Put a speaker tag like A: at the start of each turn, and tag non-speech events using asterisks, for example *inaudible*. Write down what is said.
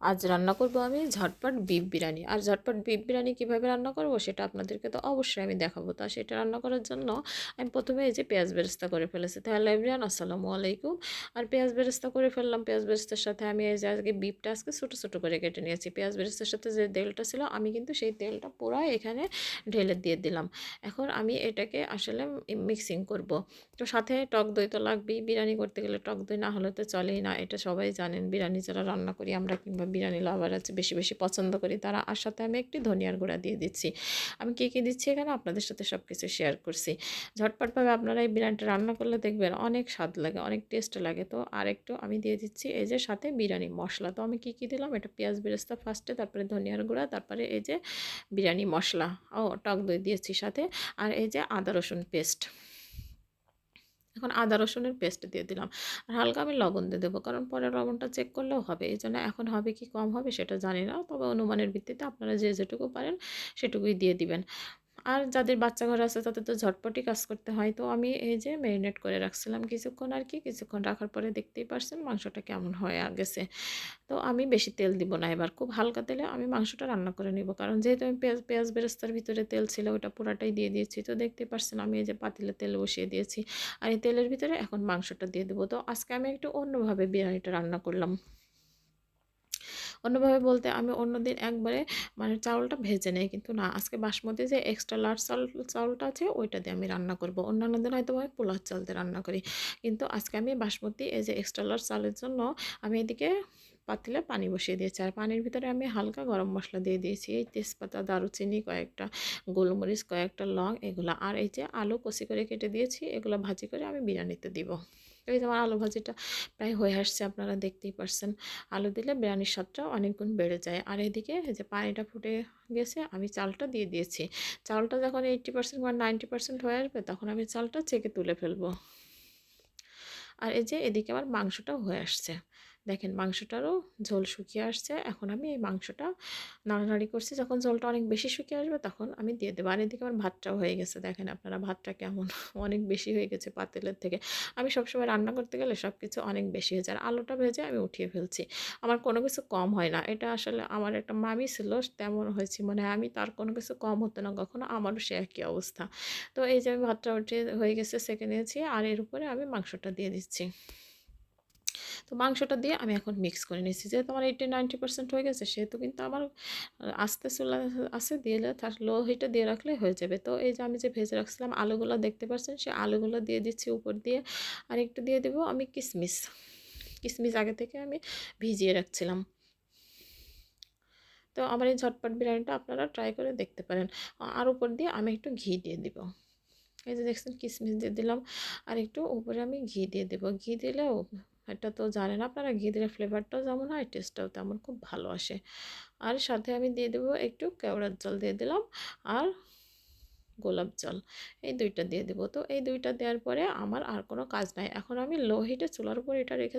A: আজ রান্না করব আমি ঝটপট বিফ বিরিয়ানি। আর ঝটপট বিফ বিরিয়ানি কীভাবে রান্না করব সেটা আপনাদেরকে তো অবশ্যই আমি দেখাবো। তা সেটা রান্না করার জন্য আমি প্রথমে এই যে পেঁয়াজ বেরেস্তা করে ফেলেছি। তাহলে এভরিয়ান আসসালামু আলাইকুম। আর পেঁয়াজ বেরেস্তা করে ফেললাম। পেঁয়াজ বেরেস্তার সাথে আমি এই যে আজকে বিফটা আজকে ছোটো ছোটো করে কেটে নিয়েছি। পেঁয়াজ বেরেস্তার সাথে যে তেলটা ছিল, আমি কিন্তু সেই তেলটা পুরো এখানে ঢেলে দিয়ে দিলাম। এখন আমি এটাকে আসলে মিক্সিং করব। তো সাথে টক দই তো লাগবেই। বিরিয়ানি করতে গেলে টক দই না হলে তো চলেই না। এটা সবাই জানেন। বিরিয়ানি যারা রান্না করি আমরা কিংবা বিরিয়ানি লাভার আছে, বেশি বেশি পছন্দ করি, তারা আর সাথে আমি একটি ধনিয়ার গুঁড়া দিয়ে দিচ্ছি। আমি কী কী দিচ্ছি এখানে? আপনাদের সাথে সব কিছু শেয়ার করছি। ঝটপটভাবে আপনারা এই বিরিয়ানিটা রান্না করলে দেখবেন অনেক স্বাদ লাগে, অনেক টেস্ট লাগে। তো আর একটু আমি দিয়ে দিচ্ছি এই যে সাথে বিরিয়ানি মশলা। তো আমি কী কী দিলাম? এটা পেঁয়াজ বেরেস্তা ফার্স্টে তারপরে ধনিয়ার গুঁড়া, তারপরে এই যে বিরিয়ানি মশলা। ও, টক দই দিয়েছি সাথে। আর এই যে আদা রসুন পেস্ট এখন আদা রসুনের পেস্ট দিয়ে দিলাম। আর হালকা আমি লবণ দিয়ে দেবো, কারণ পরে লবণটা চেক করলেও হবে। এই জন্য এখন হবে কি, কম হবে সেটা জানি না। তবে অনুমানের ভিত্তিতে আপনারা যে যেটুকু পারেন সেটুকুই দিয়ে দিবেন। আর যাদের বাচ্চা ঘর আছে তাদের তো ঝটপটই কাজ করতে হয়। তো আমি এই যে ম্যারিনেট করে রাখছিলাম কিছুক্ষণ আর কি, কিছুক্ষণ রাখার পরে দেখতেই পারছেন মাংসটা কেমন হয়ে গেছে। তো আমি বেশি তেল দিব না এবার, খুব হালকা তেলে আমি মাংসটা রান্না করে নিব। কারণ যেহেতু আমি পেঁয়াজ পেঁয়াজ বেরেস্তার ভিতরে তেল ছিল ওটা পুরাটাই দিয়ে দিয়েছি। তো দেখতেই পারছেন আমি এই যে পাতিলে তেল বসিয়ে দিয়েছি। আর এই তেলের ভিতরে এখন মাংসটা দিয়ে দেবো। তো আজকে আমি একটু অন্যভাবে বিরিয়ানিটা রান্না করলাম। অন্যভাবে বলতে আমি অন্যদিন একবারে মানে চাউলটা ভেজে নেই। কিন্তু না, আজকে বাসমতি যে এক্সট্রা লার্জ চাউল চাউলটা আছে, ওইটা দিয়ে আমি রান্না করব। অন্যান্য দিন হয়তো আমি পোলার চাল দিয়ে রান্না করি। কিন্তু আজকে আমি বাসমতি এই যে এক্সট্রা লার্জ চালের জন্য আমি এদিকে পাতিলে পানি বসিয়ে দিয়েছি। আর পানির ভিতরে আমি হালকা গরম মশলা দিয়ে দিয়েছি। এই তেজপাতা, দারুচিনি, কয়েকটা গোলমরিচ, কয়েকটা লং এগুলো। আর এই যে আলু কষি করে কেটে দিয়েছি, এগুলো ভাজি করে আমি বিরিয়ানিতে দিব। এই যে আমার আলু ভাজিটা প্রায় হয়ে আসছে, আপনারা দেখতেই পারছেন। আলু দিলে বিরিয়ানির স্বাদটা অনেক গুণ বেড়ে যায়। আর এদিকে যে পানিটা ফুটে গেছে, আমি চালটা দিয়ে দিয়েছি। চালটা যখন এইটটি পার্সেন্ট বা নাইনটি পার্সেন্ট হয়ে আসবে, তখন আমি চালটা চেকে তুলে ফেলব। আর এই যে এদিকে আমার মাংসটাও হয়ে আসছে। দেখেন মাংসটারও ঝোল শুকিয়ে আসছে। এখন আমি এই মাংসটা নাড়ানাড়ি করছি। যখন ঝোলটা অনেক বেশি শুকিয়ে আসবে তখন আমি দিয়ে দেবো। আর এদিকে আমার ভাতটাও হয়ে গেছে। দেখেন আপনারা ভাতটা কেমন? *laughs* অনেক বেশি হয়ে গেছে পাতিলের থেকে। আমি সবসময় রান্না করতে গেলে সব কিছু অনেক বেশি হয়ে যায়। আর আলুটা ভেজে আমি উঠিয়ে ফেলছি। আমার কোনো কিছু কম হয় না। এটা আসলে আমার একটা মামি ছিল, তেমন হয়েছে মানে আমি তার কোনো কিছু কম হতো না কখনো। আমারও সে একই অবস্থা। তো এই যে আমি ভাতটা উঠিয়ে হয়ে গেছে, সেকে নিয়েছি। আর এর উপরে আমি মাংসটা দিয়ে দিচ্ছি। তো মাংসটা দিয়ে আমি এখন মিক্স করে নিচ্ছি যেহেতু আমার এইটি নাইনটি পার্সেন্ট হয়ে গেছে, সেহেতু কিন্তু আমার আস্তে চুলা আছে, দিয়ে লো হিটে দিয়ে রাখলে হয়ে যাবে। তো এই যে আমি যে ভেজে রাখছিলাম আলুগুলো, দেখতে পাচ্ছেন সে আলুগুলো দিয়ে দিচ্ছি উপর দিয়ে। আর একটু দিয়ে দেবো আমি কিশমিশ কিশমিশ আগে থেকে আমি ভিজিয়ে রাখছিলাম। তো আমার এই ঝটপট বিরিয়ানিটা আপনারা ট্রাই করে দেখতে পারেন। আর উপর দিয়ে আমি একটু ঘি দিয়ে দিব। এই যে দেখছেন কিশমিশ দিয়ে দিলাম। আর একটু উপরে আমি ঘি দিয়ে দেবো। ঘি দিলেও এটা তো জানেন আপনারা ঘি দিলে ফ্লেভারটাও যেমন হয় টেস্টটাও তেমন খুব ভালো আসে। আর সাথে আমি দিয়ে দেবো একটু কেওড়ার জল দিয়ে দিলাম, আর গোলাপ জল, এই দুইটা দিয়ে দেবো। তো এই দুইটা দেওয়ার পরে আমার আর কোনো কাজ নাই। এখন আমি লো হিটে চুলার উপর এটা রেখে